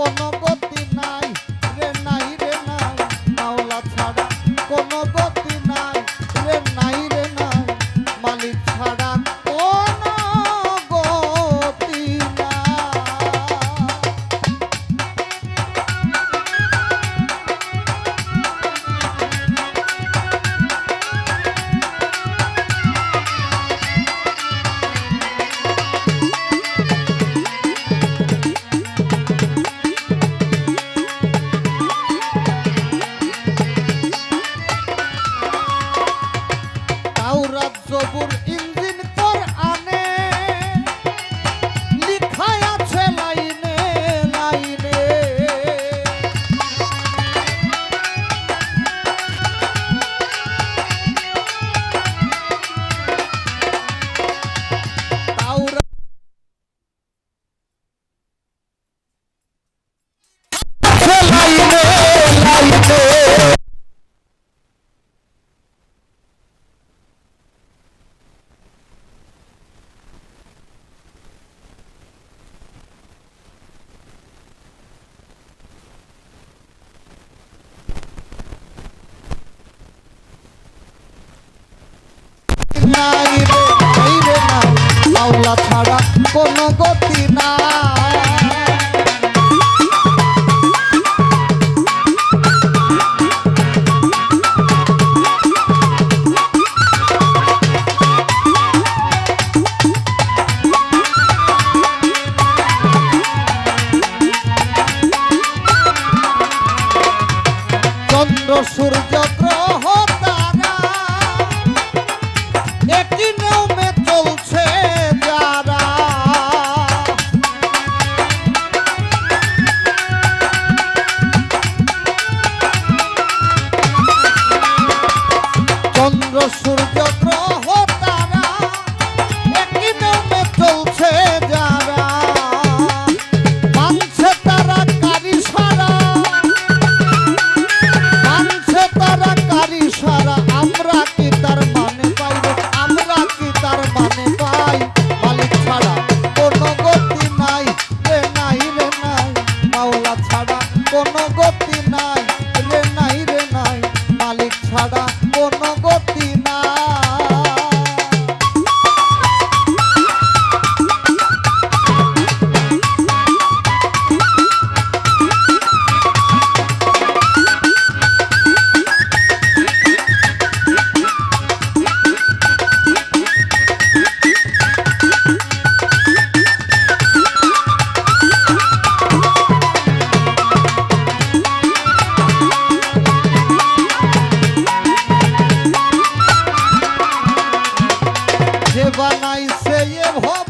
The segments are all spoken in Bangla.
কোনো গতি নাই, রে নাই রে নাই, মাওলা ছাড়া। কোনো গতি নাই, রে নাই রে নাই, মালিক ছাড়া কোনো গতি না সূর্য গ্রহ যে বানাইছে এ ভব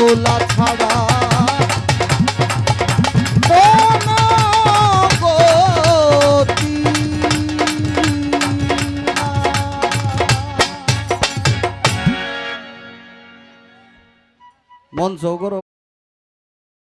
মাওলা ছাড়া। মন সৌগর